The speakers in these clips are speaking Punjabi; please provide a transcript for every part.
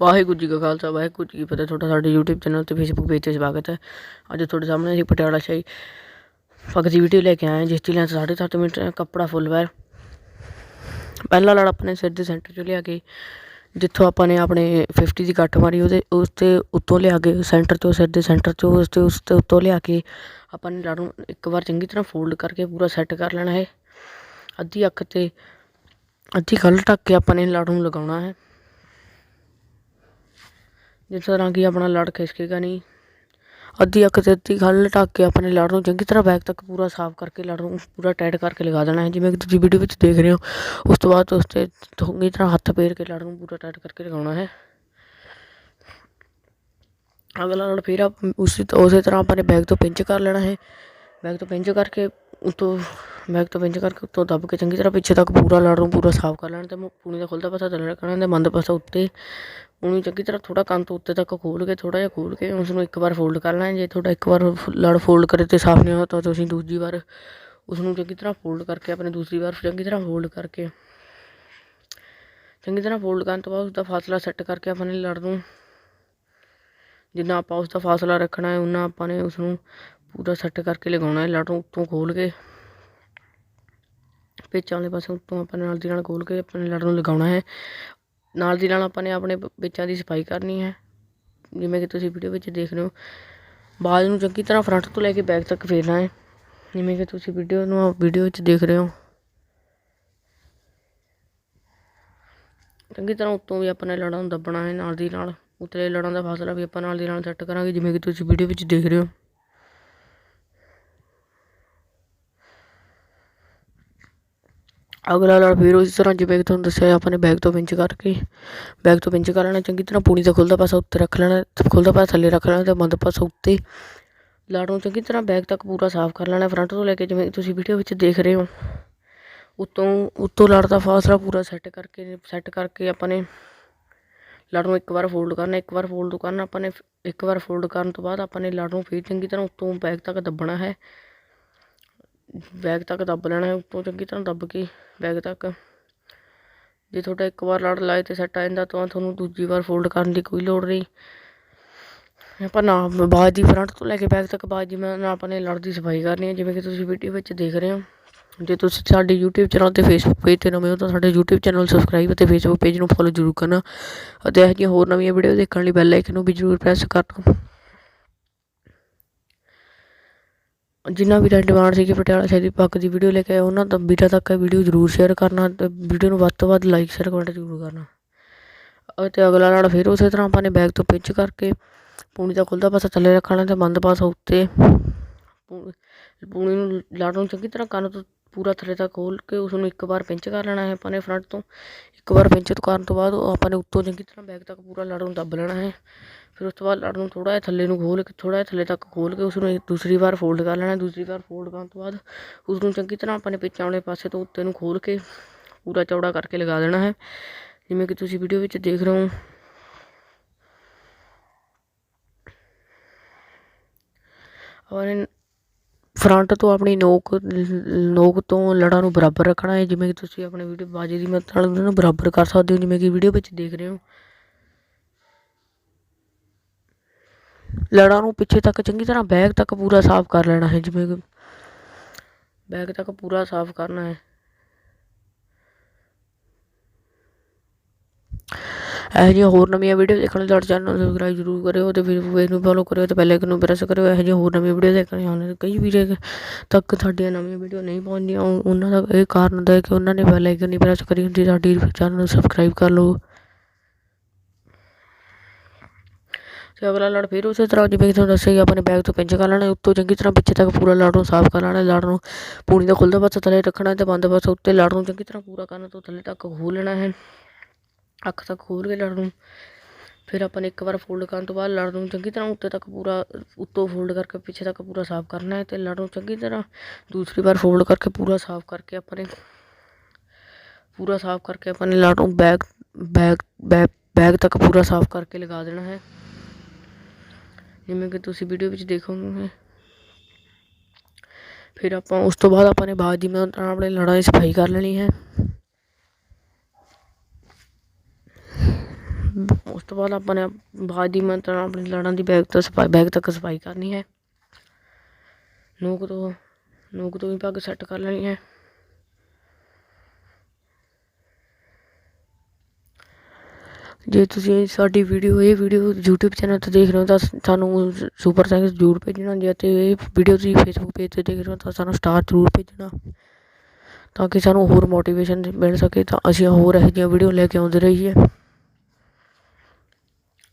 ਵਾਹਿਗੁਰੂ ਜੀ ਕਾ ਖਾਲਸਾ, ਵਾਹਿਗੁਰੂ ਜੀ ਕੀ ਫਤਿਹ। ਤੁਹਾਡਾ ਸਾਡੇ YouTube ਚੈਨਲ ਤੇ Facebook ਪੇਜ ਤੇ ਸਵਾਗਤ ਹੈ। ਅੱਜ ਤੁਹਾਡੇ ਸਾਹਮਣੇ ਅਸੀਂ ਪਟਿਆਲਾ ਸ਼ਾਹੀ ਫਕ ਦੀ ਵੀਡੀਓ ਲੈ ਕੇ ਆਏ ਹਾਂ, ਜਿਸ ਦੀ ਲੈਂਥ 7.5 ਮੀਟਰ ਹੈ, ਕੱਪੜਾ ਫੁੱਲ ਵੈਰ ਪਹਿਲਾ ਲੜ ਆਪਣੇ ਸਿਰ ਦੇ ਸੈਂਟਰ 'ਚੋਂ ਲਿਆ ਕੇ, ਜਿੱਥੋਂ ਆਪਾਂ ਨੇ ਆਪਣੇ 50 ਦੀ ਕੱਟ ਮਾਰੀ, ਉਹਦੇ, ਉਸ ਤੇ ਉੱਤੋਂ ਲਿਆ ਕੇ ਸੈਂਟਰ ਤੋਂ ਸਿਰ ਦੇ ਸੈਂਟਰ ਤੋਂ ਉਸ ਤੇ ਉਸ ਤੇ ਉੱਤੋਂ ਲਿਆ ਕੇ, ਆਪਾਂ ਨੇ ਲੜ ਨੂੰ ਇੱਕ ਵਾਰ ਚੰਗੀ ਤਰ੍ਹਾਂ ਫੋਲਡ ਕਰਕੇ ਪੂਰਾ ਸੈੱਟ ਕਰ ਲੈਣਾ ਹੈ। ਅੱਧੀ ਅੱਖ ਤੇ, ਅੱਧੀ ਖੱਲ ਢੱਕ ਕੇ ਆਪਾਂ ਨੇ ਲੜ ਨੂੰ ਲਗਾਉਣਾ ਹੈ। ਜਿਸ ਤਰ੍ਹਾਂ ਕਿ ਆਪਣਾ ਲੜ ਖਿਸਕੇਗਾ ਨਹੀਂ? ਅੱਧੀ ਅੱਖ ਤੇ ਅੱਧੀ ਖੱਲ ਢੱਕ ਕੇ ਆਪਣੇ ਲੜ ਨੂੰ ਚੰਗੀ ਤਰ੍ਹਾਂ ਬੈਕ ਤੱਕ ਪੂਰਾ ਸਾਫ਼ ਕਰਕੇ ਲੜ ਨੂੰ ਪੂਰਾ ਟਾਈਟ ਕਰਕੇ ਲਗਾ ਦੇਣਾ ਹੈ। ਜਿਵੇਂ ਕਿ ਤੁਸੀਂ ਵੀਡੀਓ ਵਿੱਚ ਦੇਖ ਰਹੇ ਹੋ, ਉਸ ਤੋਂ ਬਾਅਦ ਉਸ ਤੇ ਚੰਗੀ ਤਰ੍ਹਾਂ ਹੱਥ ਫੇਰ ਕੇ ਲੜ ਨੂੰ ਪੂਰਾ ਟਾਈਟ ਕਰਕੇ ਲਗਾਉਣਾ ਹੈ। ਅਗਲਾ ਲੜ ਫਿਰ ਆਪ ਉਸੇ ਉਸੇ ਤਰ੍ਹਾਂ ਆਪਾਂ ਨੇ ਬੈਕ ਤੋਂ ਪਿੰਚ ਕਰ ਲੈਣਾ ਹੈ। ਬੈਕ ਤੋਂ ਪਿੰਚ ਕਰਕੇ ਉਤੋਂ ਬੈਕ ਤੋਂ ਪਿੰਚ ਕਰਕੇ ਉੱਤੋਂ ਦੱਬ ਕੇ ਚੰਗੀ ਤਰ੍ਹਾਂ ਪਿੱਛੇ ਤੱਕ ਪੂਰਾ ਲੜ ਨੂੰ ਪੂਰਾ ਸਾਫ਼ ਕਰ ਲੈਣਾ ਤੇ ਪੂਣੀ ਦਾ ਖੁੱਲਦਾ ਪਾਸਾ ਥੱਲੇ ਰੱਖਣਾ ਤੇ ਮੰਦ ਪਾਸਾ ਉੱਤੇ ਉਹਨੂੰ ਚੰਗੀ ਤਰ੍ਹਾਂ ਥੋੜਾ ਕੰਨ ਤੋਂ ਉੱਤੇ ਤੱਕ ਖੋਲ ਕੇ ਥੋੜਾ ਜਿਹਾ ਖੋਲ ਕੇ ਉਸ ਨੂੰ ਇੱਕ ਵਾਰ ਫੋਲਡ ਕਰ ਲੈਣਾ, ਜੇ ਤੁਹਾਡਾ ਇੱਕ ਵਾਰ ਲੜ ਫੋਲਡ ਕਰੇ ਤੇ ਸਾਫ਼ ਨਹੀਂ ਹੋਇਆ ਤਾਂ ਤੁਸੀਂ ਦੂਜੀ ਵਾਰ ਉਸ ਨੂੰ ਚੰਗੀ ਤਰ੍ਹਾਂ ਫੋਲਡ ਕਰਕੇ, ਆਪਣੇ ਦੂਸਰੀ ਵਾਰ ਚੰਗੀ ਤਰ੍ਹਾਂ ਫੋਲਡ ਕਰਕੇ, ਚੰਗੀ ਤਰ੍ਹਾਂ ਫੋਲਡ ਕਰਨ ਤੋਂ ਬਾਅਦ ਉਸਦਾ ਫਾਸਲਾ ਸੈੱਟ ਕਰਕੇ ਆਪਣੇ ਲੜ ਨੂੰ, ਜਿੰਨਾ ਆਪਾਂ ਉਸ ਦਾ ਫਾਸਲਾ ਰੱਖਣਾ ਹੈ ਉਹਨਾਂ ਆਪਾਂ ਨੇ ਉਸ ਨੂੰ ਪੂਰਾ ਸੈੱਟ ਕਰਕੇ ਲਗਾਉਣਾ ਹੈ, ਲੜ ਨੂੰ ਉੱਤੋਂ ਖੋਲ ਕੇ, ਪੇਚਾਂ ਵਾਲੇ ਪਾਸੇ ਉੱਤੋਂ ਆਪਾਂ ਨਾਲ ਦੀ ਨਾਲ ਖੋਲ ਕੇ ਆਪਣੇ ਲੜ ਨੂੰ ਲਗਾਉਣਾ ਹੈ ਨਾਲ ਦੀ ਨਾਲ ਆਪਾਂ ਨੇ ਆਪਣੇ ਵਿੱਚਾਂ ਦੀ ਸਫ਼ਾਈ ਕਰਨੀ ਹੈ। ਜਿਵੇਂ ਕਿ ਤੁਸੀਂ ਵੀਡੀਓ ਵਿੱਚ ਦੇਖ ਰਹੇ ਹੋ। ਬਾਜ ਨੂੰ ਚੰਗੀ ਤਰ੍ਹਾਂ ਫਰੰਟ ਤੋਂ ਲੈ ਕੇ ਬੈਕ ਤੱਕ ਫੇਰਨਾ ਹੈ। ਜਿਵੇਂ ਕਿ ਤੁਸੀਂ ਵੀਡੀਓ ਨੂੰ ਵੀਡੀਓ ਵਿੱਚ ਦੇਖ ਰਹੇ ਹੋ। ਚੰਗੀ ਤਰ੍ਹਾਂ ਉੱਤੋਂ ਵੀ ਆਪਾਂ ਨੇ ਲੜਾਂ ਨੂੰ ਦੱਬਣਾ ਹੈ ਨਾਲ ਦੀ ਨਾਲ। ਉਤਲੇ ਲੜਾਂ ਦਾ ਫਾਸਲਾ ਵੀ ਆਪਾਂ ਨਾਲ ਦੀ ਨਾਲ ਸੈੱਟ ਕਰਾਂਗੇ। ਜਿਵੇਂ ਕਿ ਤੁਸੀਂ ਵੀਡੀਓ ਵਿੱਚ ਦੇਖ ਰਹੇ ਹੋ। ਅਗਲਾ ਲੜ ਫਿਰ ਉਸ ਤਰ੍ਹਾਂ ਜਿਵੇਂ ਕਿ ਤੁਹਾਨੂੰ ਦੱਸਿਆ ਆਪਾਂ ਨੇ ਬੈਗ ਤੋਂ ਪਿੰਚ ਕਰਕੇ ਬੈਗ ਤੋਂ ਪਿੰਚ ਕਰ ਲੈਣਾ, ਚੰਗੀ ਤਰ੍ਹਾਂ ਪੂਣੀ ਦਾ ਖੁੱਲਦਾ ਪਾਸਾ ਉੱਤੇ ਰੱਖ ਲੈਣਾ ਖੁੱਲਦਾ ਪਾਸਾ ਥੱਲੇ ਰੱਖ ਲੈਣਾ ਤੇ ਬੰਦ ਪਾਸਾ ਉੱਤੇ। ਲੜ ਨੂੰ ਚੰਗੀ ਤਰ੍ਹਾਂ ਬੈਗ ਤੱਕ ਪੂਰਾ ਸਾਫ਼ ਕਰ ਲੈਣਾ ਫਰੰਟ ਤੋਂ ਲੈ ਕੇ ਜਿਵੇਂ ਤੁਸੀਂ ਵੀਡੀਓ ਵਿੱਚ ਦੇਖ ਰਹੇ ਹੋ। ਉਤੋਂ, ਉੱਤੋਂ ਲੜ ਦਾ ਫਾਸਲਾ ਪੂਰਾ ਸੈੱਟ ਕਰਕੇ ਸੈੱਟ ਕਰਕੇ ਆਪਾਂ ਨੇ ਲੜ ਨੂੰ ਇੱਕ ਵਾਰ ਫੋਲਡ ਕਰਨਾ, ਇੱਕ ਵਾਰ ਫੋਲਡ ਕਰਨਾ ਆਪਾਂ ਨੇ ਇੱਕ ਵਾਰ ਫੋਲਡ ਕਰਨ ਤੋਂ ਬਾਅਦ ਆਪਾਂ ਨੇ ਲੜ ਨੂੰ ਫਿਰ ਚੰਗੀ ਤਰ੍ਹਾਂ ਉੱਤੋਂ ਬੈਗ ਤੱਕ ਦੱਬਣਾ ਹੈ। ਬੈਗ ਤੱਕ ਦੱਬ ਲੈਣਾ ਹੈ, ਉੱਤੋਂ ਚੰਗੀ ਤਰ੍ਹਾਂ ਦੱਬ ਕੇ ਬੈਗ ਤੱਕ। ਜੇ ਤੁਹਾਡਾ ਇੱਕ ਵਾਰ ਲੜ ਲਾਏ ਤੇ ਸੈੱਟ ਆ ਜਾਂਦਾ, ਤਾਂ ਤੁਹਾਨੂੰ ਦੂਜੀ ਵਾਰ ਫੋਲਡ ਕਰਨ ਦੀ ਕੋਈ ਲੋੜ ਨਹੀਂ। ਆਪਾਂ ਨਾ ਬਾਜ ਦੀ ਫਰੰਟ ਤੋਂ ਲੈ ਕੇ ਬੈਕ ਤੱਕ ਬਾਜ ਦੀ, ਮੈਂ ਆਪਾਂ ਨੇ ਲੜ ਦੀ ਸਫ਼ਾਈ ਕਰਨੀ ਹੈ, ਜਿਵੇਂ ਕਿ ਤੁਸੀਂ ਵੀਡੀਓ ਵਿੱਚ ਦੇਖ ਰਹੇ ਹੋ। ਜੇ ਤੁਸੀਂ ਸਾਡੇ YouTube ਚੈਨਲ ਤੇ Facebook ਪੇਜ ਤੇ ਨਵੇਂ ਹੋ, ਤਾਂ ਸਾਡੇ YouTube ਚੈਨਲ ਸਬਸਕ੍ਰਾਈਬ ਅਤੇ Facebook ਪੇਜ ਨੂੰ ਫੋਲੋ ਜ਼ਰੂਰ ਕਰਨਾ ਅਤੇ ਇਹੋ ਜਿਹੀਆਂ ਹੋਰ ਨਵੀਆਂ ਵੀਡੀਓ ਦੇਖਣ ਲਈ ਬੈਲ ਆਈਕਨ ਨੂੰ ਵੀ ਜ਼ਰੂਰ ਪ੍ਰੈਸ ਕਰਨਾ ਜਿੰਨਾ ਵੀ ਡਿਮਾਂਡ ਸੀ ਕਿ ਪਟਿਆਲਾ ਸ਼ਾਦੀ ਪੱਕ ਦੀ ਵੀਡੀਓ ਲੈ ਕੇ ਆਏ, ਉਹਨਾਂ ਦਾ ਵੀਰਾਂ ਤੱਕ ਵੀਡੀਓ ਜ਼ਰੂਰ ਸ਼ੇਅਰ ਕਰਨਾ ਤੇ ਵੀਡੀਓ ਨੂੰ ਵੱਧ ਤੋਂ ਵੱਧ ਲਾਈਕ ਸ਼ੇਅਰ ਕਮੈਂਟ ਜ਼ਰੂਰ ਕਰਨਾ। ਅਤੇ ਅਗਲਾ ਲੜ ਫਿਰ ਉਸੇ ਤਰ੍ਹਾਂ ਆਪਾਂ ਨੇ ਬੈਗ ਤੋਂ ਪਿੰਚ ਕਰਕੇ ਪੂਣੀ ਦਾ ਖੁੱਲਦਾ ਪਾਸਾ ਥੱਲੇ ਰੱਖਣਾ ਤੇ ਬੰਦ ਪਾਸਾ ਉੱਤੇ ਪੂਣੀ ਨੂੰ ਲੜ ਨੂੰ ਚੰਗੀ ਤਰ੍ਹਾਂ ਕੰਨ ਤੋਂ ਪੂਰਾ ਥੱਲੇ ਤੱਕ ਖੋਲ ਕੇ ਉਸ ਨੂੰ ਇੱਕ ਵਾਰ ਪਿੰਚ ਕਰ ਲੈਣਾ ਹੈ ਆਪਾਂ ਨੇ ਫਰੰਟ ਤੋਂ। ਇੱਕ ਵਾਰ ਪਿੰਚ ਕਰਨ ਤੋਂ ਬਾਅਦ ਆਪਾਂ ਨੇ ਉੱਤੋਂ ਚੰਗੀ ਤਰ੍ਹਾਂ ਬੈਗ ਤੱਕ ਪੂਰਾ ਲੜ ਨੂੰ ਦੱਬ ਲੈਣਾ ਹੈ। ਫਿਰ ਉਸ ਤੋਂ ਬਾਅਦ ਲੜ ਨੂੰ ਥੋੜਾ ਜਿਹਾ ਥੱਲੇ ਨੂੰ ਖੋਲ ਕੇ ਥੋੜਾ ਜਿਹਾ ਥੱਲੇ ਤੱਕ ਖੋਲ ਕੇ ਉਸ ਨੂੰ ਦੂਸਰੀ ਵਾਰ ਫੋਲਡ ਕਰ ਲੈਣਾ, ਦੂਸਰੀ ਵਾਰ ਫੋਲਡ ਕਰਨ ਤੋਂ ਬਾਅਦ ਉਸ ਨੂੰ ਚੰਗੀ ਤਰ੍ਹਾਂ ਆਪਾਂ ਨੇ ਪਿੱਛਾਂ ਵਾਲੇ ਪਾਸੇ ਤੋਂ ਉੱਤੇ ਨੂੰ ਖੋਲ ਕੇ ਪੂਰਾ ਚੌੜਾ ਕਰਕੇ ਲਗਾ ਦੇਣਾ ਹੈ। ਜਿਵੇਂ ਕਿ ਤੁਸੀਂ ਵੀਡੀਓ ਵਿੱਚ ਦੇਖ ਰਹੇ ਹੋ। ਔਰ ਫਰੰਟ ਤੋਂ ਆਪਣੀ ਨੋਕ ਨੋਕ ਤੋਂ ਲੜਾਂ ਨੂੰ ਬਰਾਬਰ ਰੱਖਣਾ ਹੈ। ਜਿਵੇਂ ਕਿ ਤੁਸੀਂ ਆਪਣੇ ਵੀਡੀਓ ਬਾਜੇ ਦੀ ਮਦਦ ਨਾਲ ਉਹਨਾਂ ਨੂੰ ਬਰਾਬਰ ਕਰ ਸਕਦੇ ਹੋ। ਜਿਵੇਂ ਕਿ ਵੀਡੀਓ ਵਿੱਚ ਦੇਖ ਰਹੇ ਹੋ। ਲੜਾਂ ਨੂੰ ਪਿੱਛੇ ਤੱਕ, ਚੰਗੀ ਤਰ੍ਹਾਂ ਬੈਗ ਤੱਕ ਪੂਰਾ ਸਾਫ਼ ਕਰ ਲੈਣਾ ਹੈ, ਜਿਵੇਂ ਬੈਗ ਤੱਕ ਪੂਰਾ ਸਾਫ਼ ਕਰਨਾ ਹੈ। ਇਹੋ ਜਿਹੀਆਂ ਹੋਰ ਨਵੀਆਂ ਵੀਡੀਓ ਦੇਖਣ ਲਈ ਸਾਡੇ ਚੈਨਲ ਨੂੰ ਸਬਸਕ੍ਰਾਈਬ ਜ਼ਰੂਰ ਕਰਿਓ ਤੇ ਫਿਰ ਪੇਜ ਨੂੰ ਫੋਲੋ ਕਰਿਓ ਤੇ ਬੈਲ ਆਈਕਨ ਨੂੰ ਪ੍ਰੈਸ ਕਰਿਓ। ਇਹੋ ਜਿਹੀਆਂ ਹੋਰ ਨਵੀਆਂ ਵੀਡੀਓ ਦੇਖਣ ਲਈ ਕਈ ਵੀਡੀਓ ਤੱਕ ਸਾਡੀਆਂ ਨਵੀਆਂ ਵੀਡੀਓ ਨਹੀਂ ਪਹੁੰਚਦੀਆਂ ਉਹਨਾਂ ਦਾ ਇਹ ਕਾਰਨ ਹੁੰਦਾ ਹੈ ਕਿ ਉਹਨਾਂ ਨੇ ਬੈਲ ਆਈਕਨ ਨਹੀਂ ਪ੍ਰੈਸ ਕਰੀ ਹੁੰਦੀ, ਸਾਡੀ ਚੈਨਲ ਨੂੰ ਸਬਸਕ੍ਰਾਈਬ ਕਰ ਲਓ। ਤੇ ਅਗਲਾ ਲੜ ਫਿਰ ਉਸੇ ਤਰ੍ਹਾਂ ਜਿਵੇਂ ਕਿ ਤੁਹਾਨੂੰ ਦੱਸਿਆ ਕਿ ਆਪਣੇ ਬੈਗ ਤੋਂ ਪਿੰਚ ਕਰ ਲੈਣਾ, ਉੱਤੋਂ ਚੰਗੀ ਤਰ੍ਹਾਂ ਪਿੱਛੇ ਤੱਕ ਪੂਰਾ ਲੜ ਨੂੰ ਸਾਫ਼ ਕਰ ਲੈਣਾ, ਲੜ ਨੂੰ ਪੂਣੀ ਦਾ ਖੁੱਲਦਾ ਪਾਸਾ ਥੱਲੇ ਰੱਖਣਾ ਤੇ ਬੰਦ ਪਾਸਾ ਉੱਤੇ ਲੜ ਨੂੰ ਚੰਗੀ ਤਰ੍ਹਾਂ ਪੂਰਾ ਕਰਨ ਤੋਂ ਥੱਲੇ ਤੱਕ ਖੋਲ ਲੈਣਾ ਹੈ। ਅੱਖ ਤੱਕ ਖੋਲ ਕੇ ਲੜ ਨੂੰ। ਫਿਰ ਆਪਾਂ ਨੇ ਇੱਕ ਵਾਰ ਫੋਲਡ ਕਰਨ ਤੋਂ ਬਾਅਦ ਲੜ ਨੂੰ ਚੰਗੀ ਤਰ੍ਹਾਂ ਉੱਤੇ ਤੱਕ ਪੂਰਾ, ਉੱਤੋਂ ਫੋਲਡ ਕਰਕੇ ਪਿੱਛੇ ਤੱਕ ਪੂਰਾ ਸਾਫ਼ ਕਰਨਾ ਹੈ ਤੇ ਲੜ ਨੂੰ ਚੰਗੀ ਤਰ੍ਹਾਂ ਦੂਸਰੀ ਵਾਰ ਫੋਲਡ ਕਰਕੇ ਪੂਰਾ ਸਾਫ਼ ਕਰਕੇ ਆਪਾਂ ਨੇ ਪੂਰਾ ਸਾਫ਼ ਕਰਕੇ ਆਪਾਂ ਨੇ ਲੜ ਨੂੰ ਬੈਗ ਬੈਗ ਬੈਗ ਤੱਕ ਪੂਰਾ ਸਾਫ਼ ਕਰਕੇ ਲਗਾ ਦੇਣਾ ਹੈ। ਜਿਵੇਂ ਕਿ ਤੁਸੀਂ ਵੀਡੀਓ ਵਿੱਚ ਦੇਖੋਗੇ। ਫਿਰ ਆਪਾਂ ਉਸ ਤੋਂ ਬਾਅਦ ਆਪਾਂ ਨੇ ਬਾਅਦ ਦੀ ਮੈਂ ਆਪਣੇ ਲੜਾਂ ਦੀ ਸਫ਼ਾਈ ਕਰ ਲੈਣੀ ਹੈ। ਉਸ ਤੋਂ ਬਾਅਦ ਆਪਾਂ ਨੇ ਬਾਅਦ ਦੀ ਮਦਦ ਨਾਲ ਆਪਣੇ ਲੜਾਂ ਦੀ ਬੈਗ ਤੋਂ ਸਫ਼ਾਈ ਬੈਗ ਤੱਕ ਸਫ਼ਾਈ ਕਰਨੀ ਹੈ। ਨੋਕ ਤੋਂ ਨੋਕ ਤੋਂ ਵੀ ਪੱਗ ਸੈੱਟ ਕਰ ਲੈਣੀ ਹੈ। ਜੇ ਤੁਸੀਂ ਸਾਡੀ ਵੀਡੀਓ ਇਹ ਵੀਡੀਓ YouTube ਚੈਨਲ ਤੇ ਦੇਖ ਰਹੇ ਹੋ ਤਾਂ ਸਾਨੂੰ ਸੁਪਰ ਥੈਂਕਸ ਜ਼ਰੂਰ ਭੇਜਣਾ ਜੇ ਤੇ ਇਹ ਵੀਡੀਓ ਤੁਸੀਂ Facebook ਪੇਜ ਤੇ ਦੇਖ ਰਹੇ ਹੋ ਤਾਂ ਸਾਨੂੰ ਸਟਾਰ ਜ਼ਰੂਰ ਭੇਜਣਾ ਤਾਂ ਕਿ ਸਾਨੂੰ ਹੋਰ ਮੋਟੀਵੇਸ਼ਨ ਮਿਲ ਸਕੇ ਤਾਂ ਅਸੀਂ ਹੋਰ ਇਹੋ ਜਿਹੀਆਂ ਵੀਡੀਓ ਲੈ ਕੇ ਆਉਂਦੇ ਰਹੀਏ।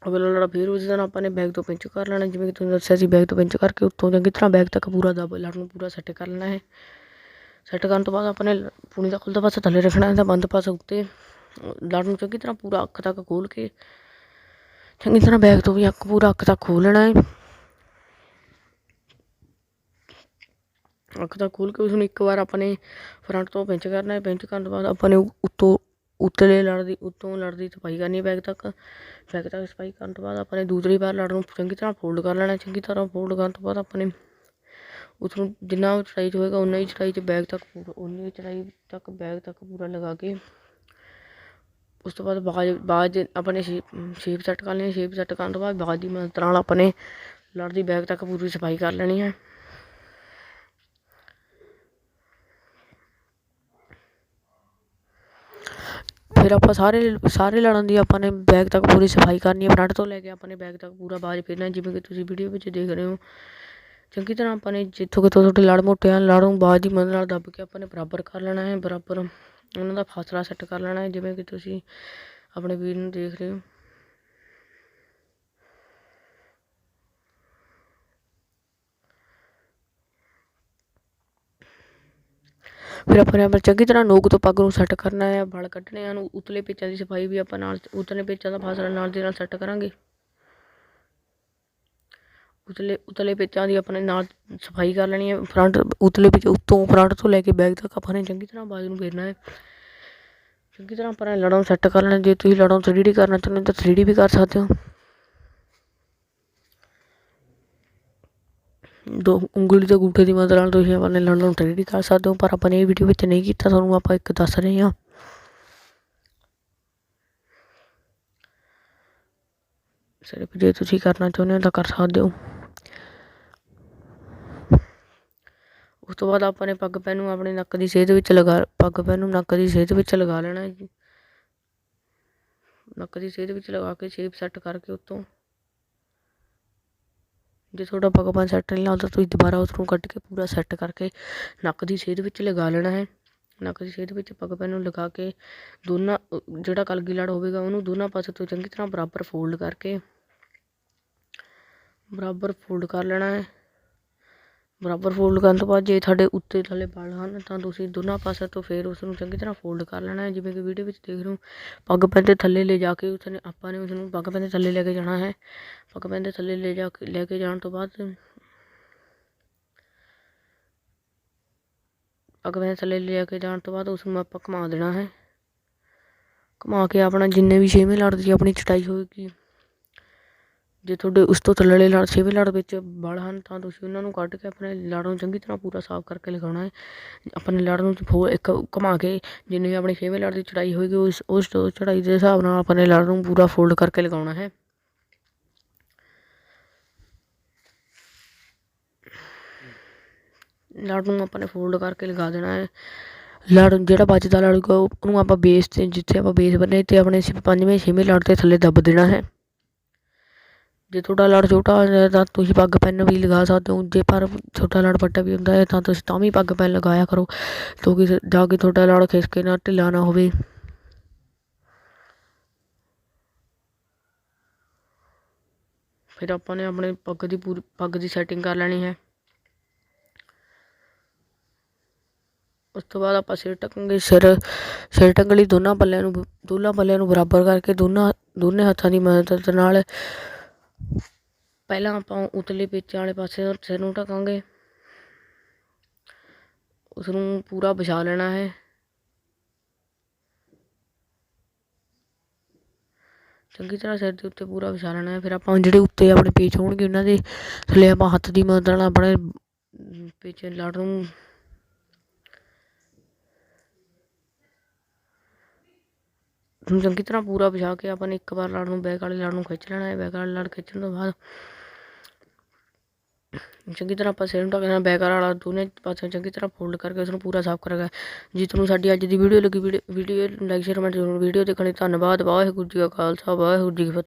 ਅਗਲਾ ਲੜਾ ਫਿਰ ਉਸ ਦਿਨ ਆਪਾਂ ਨੇ ਬੈਗ ਤੋਂ ਪਿੰਚ ਕਰ ਲੈਣਾ, ਜਿਵੇਂ ਕਿ ਤੁਹਾਨੂੰ ਦੱਸਿਆ ਸੀ ਬੈਗ ਤੋਂ ਪਿੰਚ ਕਰਕੇ ਉੱਤੋਂ ਚੰਗੀ ਤਰ੍ਹਾਂ ਬੈਗ ਤੱਕ ਪੂਰਾ ਦਬ ਲੜ ਨੂੰ ਪੂਰਾ ਸੈੱਟ ਕਰ ਲੈਣਾ ਹੈ ਸੈੱਟ ਕਰਨ ਤੋਂ ਬਾਅਦ ਆਪਾਂ ਨੇ ਪੂਣੀ ਦਾ ਖੁੱਲਦਾ ਪਾਸਾ ਥੱਲੇ ਰੱਖਣਾ ਹੈ ਤਾਂ ਬੰਦ ਪਾਸਾ ਉੱਤੇ। ਲੜ ਨੂੰ ਚੰਗੀ ਤਰ੍ਹਾਂ ਪੂਰਾ ਅੱਖ ਤੱਕ ਖੋਲ ਕੇ, ਚੰਗੀ ਤਰ੍ਹਾਂ ਬੈਗ ਤੋਂ ਵੀ ਅੱਖ ਪੂਰਾ ਅੱਖ ਤੱਕ ਖੋਲਣਾ ਹੈ। ਅੱਖ ਤੱਕ ਖੋਲ ਕੇ ਉਸ ਨੂੰ ਇੱਕ ਵਾਰ ਆਪਣੇ ਫਰੰਟ ਤੋਂ ਪਿੰਚ ਕਰਨਾ ਹੈ। ਪਿੰਚ ਕਰਨ ਤੋਂ ਬਾਅਦ ਆਪਾਂ ਨੇ ਉੱਤੋਂ, ਉੱਤਲੇ ਲੜ ਦੀ ਉੱਤੋਂ ਲੜ ਦੀ ਸਫ਼ਾਈ ਕਰਨੀ ਬੈਗ ਤੱਕ। ਬੈਗ ਤੱਕ ਸਫ਼ਾਈ ਕਰਨ ਤੋਂ ਬਾਅਦ ਆਪਾਂ ਨੇ ਦੂਸਰੀ ਵਾਰ ਲੜ ਨੂੰ ਚੰਗੀ ਤਰ੍ਹਾਂ ਫੋਲਡ ਕਰ ਲੈਣਾ ਚੰਗੀ ਤਰ੍ਹਾਂ ਫੋਲਡ ਕਰਨ ਤੋਂ ਬਾਅਦ ਆਪਾਂ ਨੇ ਉਸ ਨੂੰ ਜਿੰਨਾ ਚੜਾਈ 'ਚ ਹੋਏਗਾ ਉਨਾ ਹੀ ਚੜਾਈ 'ਚ ਬੈਗ ਤੱਕ ਪੂਰਾ ਉਨੀ ਚੜਾਈ ਤੱਕ ਬੈਗ ਤੱਕ ਪੂਰਾ ਲਗਾ ਕੇ ਉਸ ਤੋਂ ਬਾਅਦ ਬਾਜ ਬਾਜ ਆਪਣੇ ਸ਼ੇਪ ਸ਼ੇਪ ਸੈੱਟ ਕਰ ਲੈਣੀ ਸ਼ੇਪ ਸੈੱਟ ਕਰਨ ਤੋਂ ਬਾਅਦ ਬਾਜ ਦੀ ਮਦਦ ਨਾਲ ਆਪਣੇ ਲੜ ਦੀ ਬੈਗ ਤੱਕ ਪੂਰੀ ਸਫ਼ਾਈ ਕਰ ਲੈਣੀ ਹੈ। ਫਿਰ ਆਪਾਂ ਸਾਰੇ ਸਾਰੇ ਲੜਨ ਦੀ ਆਪਾਂ ਨੇ ਬੈਗ ਤੱਕ ਪੂਰੀ ਸਫ਼ਾਈ ਕਰਨੀ ਹੈ ਫਰੰਟ ਤੋਂ ਲੈ ਕੇ ਆਪਾਂ ਨੇ ਬੈਗ ਤੱਕ ਪੂਰਾ ਬਾਜ ਫੇਰਨਾ ਜਿਵੇਂ ਕਿ ਤੁਸੀਂ ਵੀਡੀਓ ਵਿੱਚ ਦੇਖ ਰਹੇ ਹੋ। ਚੰਗੀ ਤਰ੍ਹਾਂ ਆਪਾਂ ਨੇ ਜਿੱਥੋਂ ਕਿਤੋਂ ਤੁਹਾਡੇ ਲੜ ਮੋਟੇ ਹਨ, ਲੜ ਬਾਜ ਦੀ ਮਦਦ ਨਾਲ ਦੱਬ ਕੇ ਆਪਾਂ ਨੇ ਬਰਾਬਰ ਕਰ ਲੈਣਾ ਹੈ, ਬਰਾਬਰ ਉਹਨਾਂ ਦਾ ਫਾਸਲਾ ਸੈੱਟ ਕਰ ਲੈਣਾ ਹੈ, ਜਿਵੇਂ ਕਿ ਤੁਸੀਂ ਆਪਣੇ ਵੀਰ ਨੂੰ ਦੇਖ ਰਹੇ ਹੋ। ਫਿਰ ਆਪਾਂ ਨੇ ਚੰਗੀ ਤਰ੍ਹਾਂ ਨੋਕ ਤੋਂ ਪੱਗ ਨੂੰ ਸੈੱਟ ਕਰਨਾ ਹੈ ਵਾਲ ਕੱਢਣੇ ਹਨ ਉਤਲੇ ਪੇਚਾਂ ਦੀ ਸਫ਼ਾਈ ਵੀ ਆਪਾਂ ਨਾਲ, ਉਤਲੇ ਪੇਚਾਂ ਦਾ ਫਾਸਲਾ ਨਾਲ ਦੇ ਨਾਲ ਸੈੱਟ ਕਰਾਂਗੇ। ਉਤਲੇ ਉਤਲੇ ਪੇਚਾਂ ਦੀ ਆਪਣੇ ਨਾਲ ਸਫ਼ਾਈ ਕਰ ਲੈਣੀ ਹੈ, ਫਰੰਟ, ਉਤਲੇ ਵਿੱਚ ਉੱਤੋਂ ਫਰੰਟ ਤੋਂ ਲੈ ਕੇ ਬੈਕ ਤੱਕ ਆਪਾਂ ਨੇ ਚੰਗੀ ਤਰ੍ਹਾਂ ਬਾਜ਼ ਨੂੰ ਫੇਰਨਾ ਹੈ। ਚੰਗੀ ਤਰ੍ਹਾਂ ਆਪਾਂ ਨੇ ਲੜਾਂ ਨੂੰ ਸੈੱਟ ਕਰ ਲੈਣਾ, ਜੇ ਤੁਸੀਂ ਲੜਾਂ ਨੂੰ 3D ਕਰਨਾ ਚਾਹੁੰਦੇ ਹੋ ਤਾਂ 3D ਵੀ ਕਰ ਸਕਦੇ ਹੋ। ਦੋ ਉਂਗਲੀ ਦੇ ਅੰਗੂਠੇ ਦੀ ਮਦਦ ਨਾਲ ਤੁਸੀਂ ਆਪਣੇ ਲੜਨ ਨੂੰ 3D ਕਰ ਸਕਦੇ ਹੋ, ਪਰ ਆਪਾਂ ਨੇ ਇਹ ਵੀਡੀਓ ਵਿੱਚ ਨਹੀਂ ਕੀਤਾ, ਤੁਹਾਨੂੰ ਆਪਾਂ ਇੱਕ ਦੱਸ ਰਹੇ ਹਾਂ। ਸਿਰਫ ਜੇ ਤੁਸੀਂ ਕਰਨਾ ਚਾਹੁੰਦੇ ਹੋ ਤਾਂ ਕਰ ਸਕਦੇ ਹੋ। ਉਸ ਤੋਂ ਬਾਅਦ ਆਪਾਂ ਨੇ ਪੱਗ ਪੈਨ ਨੂੰ ਆਪਣੇ ਨੱਕ ਦੀ ਸੇਧ ਵਿੱਚ ਲਗਾ, ਪੱਗ ਪੈਨ ਨੂੰ ਨੱਕ ਦੀ ਸੇਧ ਵਿੱਚ ਲਗਾ ਲੈਣਾ ਹੈ ਜੀ। ਨੱਕ ਦੀ ਸੇਧ ਵਿੱਚ ਲਗਾ ਕੇ ਸ਼ੇਪ ਸੈੱਟ ਕਰਕੇ ਉੱਤੋਂ ਜੇ ਤੁਹਾਡਾ ਪੱਗ ਪੈਨ ਸੈੱਟ ਨਹੀਂ ਲਾਉਂਦਾ ਤੁਸੀਂ ਦੁਬਾਰਾ ਉਸ ਨੂੰ ਕੱਢ ਕੇ ਪੂਰਾ ਸੈੱਟ ਕਰਕੇ ਨੱਕ ਦੀ ਸੇਧ ਵਿੱਚ ਲਗਾ ਲੈਣਾ ਹੈ। ਨੱਕ ਦੀ ਸੇਧ ਵਿੱਚ ਪੱਗ ਪੈਨ ਨੂੰ ਲਗਾ ਕੇ ਦੋਨਾਂ, ਜਿਹੜਾ ਕਲਗੀ ਲੜ ਹੋਵੇਗਾ ਉਹਨੂੰ ਦੋਨਾਂ ਪਾਸੇ ਤੋਂ ਚੰਗੀ ਤਰ੍ਹਾਂ ਬਰਾਬਰ ਫੋਲਡ ਕਰਕੇ, ਬਰਾਬਰ ਫੋਲਡ ਕਰ ਲੈਣਾ ਹੈ। ਬਰਾਬਰ ਫੋਲਡ ਕਰਨ ਤੋਂ ਬਾਅਦ ਜੇ ਤੁਹਾਡੇ ਉੱਤੇ ਥੱਲੇ ਬਲ ਹਨ, ਤਾਂ ਤੁਸੀਂ ਦੋਨਾਂ ਪਾਸੇ ਤੋਂ ਫੇਰ ਉਸ ਨੂੰ ਚੰਗੀ ਤਰ੍ਹਾਂ ਫੋਲਡ ਕਰ ਲੈਣਾ ਹੈ। ਜਿਵੇਂ ਕਿ ਵੀਡੀਓ ਵਿੱਚ ਦੇਖ ਰਹੇ ਹੋ, ਪੱਗ ਪੈਨ ਦੇ ਥੱਲੇ ਲੈ ਜਾ ਕੇ ਉਸ ਨੇ ਆਪਾਂ ਨੇ ਉਸ ਨੂੰ ਪੱਗ ਪੈਨ ਦੇ ਥੱਲੇ ਲੈ ਕੇ ਜਾਣਾ ਹੈ। ਪੱਗ ਪੈਨ ਦੇ ਥੱਲੇ ਲੈ ਜਾ ਕੇ, ਲੈ ਕੇ ਜਾਣ ਤੋਂ ਬਾਅਦ ਪੱਗ ਪੈਨ ਥੱਲੇ ਲੈ ਕੇ ਜਾਣ ਤੋਂ ਬਾਅਦ ਉਸ ਨੂੰ ਆਪਾਂ ਘੁਮਾ ਦੇਣਾ ਹੈ। ਘੁਮਾ ਕੇ ਆਪਣਾ ਜਿੰਨੇ ਵੀ ਛੇਵੇਂ ਲੜ ਦੀ ਆਪਣੀ ਚਟਾਈ ਹੋਏਗੀ ਜੇ ਤੁਹਾਡੇ ਉਸ ਤੋਂ ਥੱਲੜੇ ਲੜ, ਛੇਵੇਂ ਲੜ ਵਿੱਚ ਵਲ ਹਨ, ਤਾਂ ਤੁਸੀਂ ਉਹਨਾਂ ਨੂੰ ਕੱਢ ਕੇ ਆਪਣੇ ਲੜ ਨੂੰ ਚੰਗੀ ਤਰ੍ਹਾਂ ਪੂਰਾ ਸਾਫ਼ ਕਰਕੇ ਲਗਾਉਣਾ ਹੈ। ਆਪਣੇ ਲੜ ਨੂੰ ਫੋ, ਇੱਕ ਘੁਮਾ ਕੇ ਜਿੰਨੀ ਵੀ ਆਪਣੀ ਛੇਵੇਂ ਲੜ ਦੀ ਚੜਾਈ ਹੋਏਗੀ, ਉਸ ਉਸ ਚੜਾਈ ਦੇ ਹਿਸਾਬ ਨਾਲ ਆਪਣੇ ਲੜ ਨੂੰ ਪੂਰਾ ਫੋਲਡ ਕਰਕੇ ਲਗਾਉਣਾ ਹੈ। ਲੜ ਨੂੰ ਆਪਾਂ ਨੇ ਫੋਲਡ ਕਰਕੇ ਲਗਾ ਦੇਣਾ ਹੈ। ਲੜ ਜਿਹੜਾ ਬਚਦਾ ਲੜੂਗਾ ਉਹਨੂੰ ਆਪਾਂ ਬੇਸ ਤੇ, ਜਿੱਥੇ ਆਪਾਂ ਬੇਸ ਬੰਨੇ, ਤੇ ਆਪਣੇ ਪੰਜਵੇਂ, ਛੇਵੇਂ ਲੜ ਤੇ ਥੱਲੇ ਦੱਬ ਦੇਣਾ ਹੈ। ਜੇ ਤੁਹਾਡਾ ਲੜ ਛੋਟਾ ਹੁੰਦਾ ਤਾਂ ਤੁਸੀਂ ਪੱਗ ਪੈਨ ਵੀ ਲਗਾ ਸਕਦੇ ਹੋ। ਜੇ ਪਰ ਛੋਟਾ ਲੜ ਵੱਡਾ ਵੀ ਹੁੰਦਾ ਹੈ, ਤਾਂ ਤੁਸੀਂ ਤਾਂ ਵੀ ਪੱਗ ਪੈਨ ਲਗਾਇਆ ਕਰੋ, ਕਿਉਂਕਿ ਜਾ ਕੇ ਤੁਹਾਡਾ ਲੜ ਖਿਸਕੇ ਨਾ ਢਿੱਲਾ ਨਾ ਹੋਵੇ। ਫਿਰ ਆਪਾਂ ਨੇ ਆਪਣੇ ਪੱਗ ਦੀ ਪੂਰੀ, ਪੱਗ ਦੀ ਸੈਟਿੰਗ ਕਰ ਲੈਣੀ ਹੈ। ਉਸ ਤੋਂ ਬਾਅਦ ਆਪਾਂ ਸਿਰ ਟਕਾਂਗੇ ਸਿਰ ਸਿਰ ਟੰਗਣ ਲਈ ਦੋਨਾਂ ਪੱਲਿਆਂ ਨੂੰ, ਦੋਨਾਂ ਪੱਲਿਆਂ ਨੂੰ ਬਰਾਬਰ ਕਰਕੇ ਦੋਨਾਂ, ਦੋਨੇ ਹੱਥਾਂ ਦੀ ਮਦਦ ਨਾਲ ਪਹਿਲਾਂ ਆਪਾਂ ਉਤਲੇ ਪੇਚਾਂ ਵਾਲੇ ਪਾਸੇ ਸਿਰ ਨੂੰ ਢਕਾਂਗੇ। ਉਸ ਨੂੰ ਪੂਰਾ ਵਿਛਾ ਲੈਣਾ ਹੈ। ਚੰਗੀ ਤਰ੍ਹਾਂ ਸਿਰ ਦੇ ਉੱਤੇ ਪੂਰਾ ਵਿਛਾ ਲੈਣਾ ਹੈ। ਫਿਰ ਆਪਾਂ ਜਿਹੜੇ ਉੱਤੇ ਆਪਣੇ ਪੇਚ ਹੋਣਗੇ, ਉਹਨਾਂ ਦੇ ਥੱਲੇ ਆਪਾਂ ਹੱਥ ਦੀ ਮਦਦ ਨਾਲ ਆਪਣੇ ਪੇਚ ਲੜ ਨੂੰ ਚੰਗੀ ਤਰ੍ਹਾਂ ਪੂਰਾ ਵਿਛਾ ਕੇ ਆਪਾਂ ਨੇ ਇੱਕ ਵਾਰ ਲੜ ਨੂੰ ਬੈਕ ਵਾਲੇ ਲੜ ਨੂੰ ਖਿੱਚ ਲੈਣਾ ਹੈ, ਬੈਕ ਵਾਲੇ ਲੜ ਖਿੱਚਣ ਤੋਂ ਬਾਅਦ। ਚੰਗੀ ਤਰ੍ਹਾਂ ਆਪਾਂ ਸਿਰ ਨੂੰ ਢੱਕ ਦੇਣਾ ਬੈਕ ਵਾਲਾ ਦੋਨੇ ਪਾਸੇ ਚੰਗੀ ਤਰ੍ਹਾਂ ਫੋਲਡ ਕਰਕੇ ਉਸ ਨੂੰ ਪੂਰਾ ਸਾਫ਼ ਕਰਾਂਗਾ। ਜੇ, ਤੁਹਾਨੂੰ ਸਾਡੀ ਅੱਜ ਦੀ ਵੀਡੀਓ ਲੱਗੀ, ਵੀਡੀਓ ਲਾਈਕ ਸ਼ੇਅਰ ਕਮੈਂਟ ਜ਼ਰੂਰ। ਵੀਡੀਓ ਦੇਖਣ ਲਈ ਧੰਨਵਾਦ, ਵਾਹਿਗੁਰੂ ਜੀ ਕਾ ਖਾਲਸਾ, ਵਾਹਿਗੁਰੂ ਜੀ ਕੀ ਫਤਿਹ।